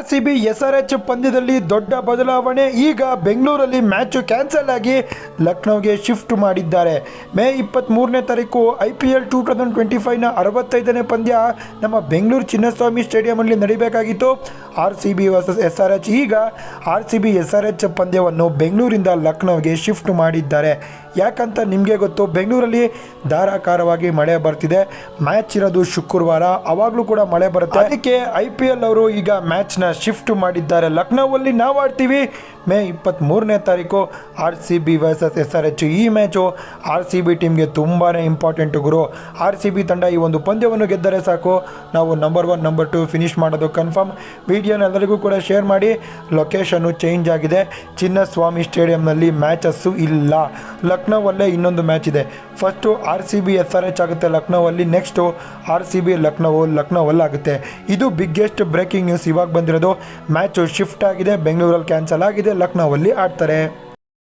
R C B S R H ಪಂದ್ಯದಲ್ಲಿ ದೊಡ್ಡ ಬದಲಾವಣೆ. ಈಗ ಬೆಂಗಳೂರಲ್ಲಿ ಮ್ಯಾಚು ಕ್ಯಾನ್ಸಲ್ ಆಗಿ ಲಕ್ನೋಗೆ ಶಿಫ್ಟ್ ಮಾಡಿದ್ದಾರೆ. ಮೇ ಇಪ್ಪತ್ತ್ಮೂರನೇ ತಾರೀಕು I P L two thousand twenty ಫೈವ್ನ ಅರವತ್ತೈದನೇ ಪಂದ್ಯ ನಮ್ಮ ಬೆಂಗಳೂರು ಚಿನ್ನಸ್ವಾಮಿ ಸ್ಟೇಡಿಯಮಲ್ಲಿ ನಡೀಬೇಕಾಗಿತ್ತು. R C B versus S R H ಈಗ R C B S R H ಪಂದ್ಯವನ್ನು ಬೆಂಗಳೂರಿಂದ ಲಕ್ನೋಗೆ ಶಿಫ್ಟ್ ಮಾಡಿದ್ದಾರೆ. ಯಾಕಂತ ನಿಮಗೆ ಗೊತ್ತು, ಬೆಂಗಳೂರಲ್ಲಿ ಧಾರಾಕಾರವಾಗಿ ಮಳೆ ಬರ್ತಿದೆ. ಮ್ಯಾಚ್ ಇರೋದು ಶುಕ್ರವಾರ. ಅವಾಗಲೂ ಕೂಡ ಮಳೆ ಬರುತ್ತೆ. ಅದಕ್ಕೆ ಐ ಪಿ ಎಲ್ ಅವರು ಈಗ ಮ್ಯಾಚ್ನ ಶಿಫ್ಟ್ ಮಾಡಿದ್ದಾರೆ. ಲಕ್ನೋವಲ್ಲಿ ನಾವು ಆಡ್ತೀವಿ. ಮೇ ಇಪ್ಪತ್ತ್ಮೂರನೇ ತಾರೀಕು R C B versus S R H ಈ ಮ್ಯಾಚು ಆರ್ ಸಿ ಬಿ ಟೀಮ್ಗೆ ತುಂಬಾ ಇಂಪಾರ್ಟೆಂಟ್ ಗುರು. ಆರ್ ಸಿ ಬಿ ತಂಡ ಈ ಒಂದು ಪಂದ್ಯವನ್ನು ಗೆದ್ದರೆ ಸಾಕು. ನಾವು number one number two finish ಮಾಡೋದು ಕನ್ಫರ್ಮ್ ವಿಡಿಯೋನ ಎಲ್ಲರಿಗೂ ಕೂಡ ಶೇರ್ ಮಾಡಿ. ಲೊಕೇಶನ್ನು ಚೇಂಜ್ ಆಗಿದೆ. ಚಿನ್ನಸ್ವಾಮಿ ಸ್ಟೇಡಿಯಂನಲ್ಲಿ ಮ್ಯಾಚಸ್ಸು ಇಲ್ಲ. ಲಕ್ನೋವಲ್ಲೇ ಇನ್ನೊಂದು ಮ್ಯಾಚ್ ಇದೆ. First R C B S R H ಆಗುತ್ತೆ ಲಕ್ನೋವಲ್ಲಿ next R C B Lucknow ಲಕ್ನೋವಲ್ಲಿ ಆಗುತ್ತೆ. ಇದು ಬಿಗ್ಗೆಸ್ಟ್ ಬ್ರೇಕಿಂಗ್ ನ್ಯೂಸ್ ಇವಾಗ ಬಂದಿರೋದು. ಮ್ಯಾಚು ಶಿಫ್ಟ್ ಆಗಿದೆ. ಬೆಂಗಳೂರಲ್ಲಿ ಕ್ಯಾನ್ಸಲ್ ಆಗಿದೆ. ಲಕ್ನೋವಲ್ಲಿ ಆಡ್ತಾರೆ.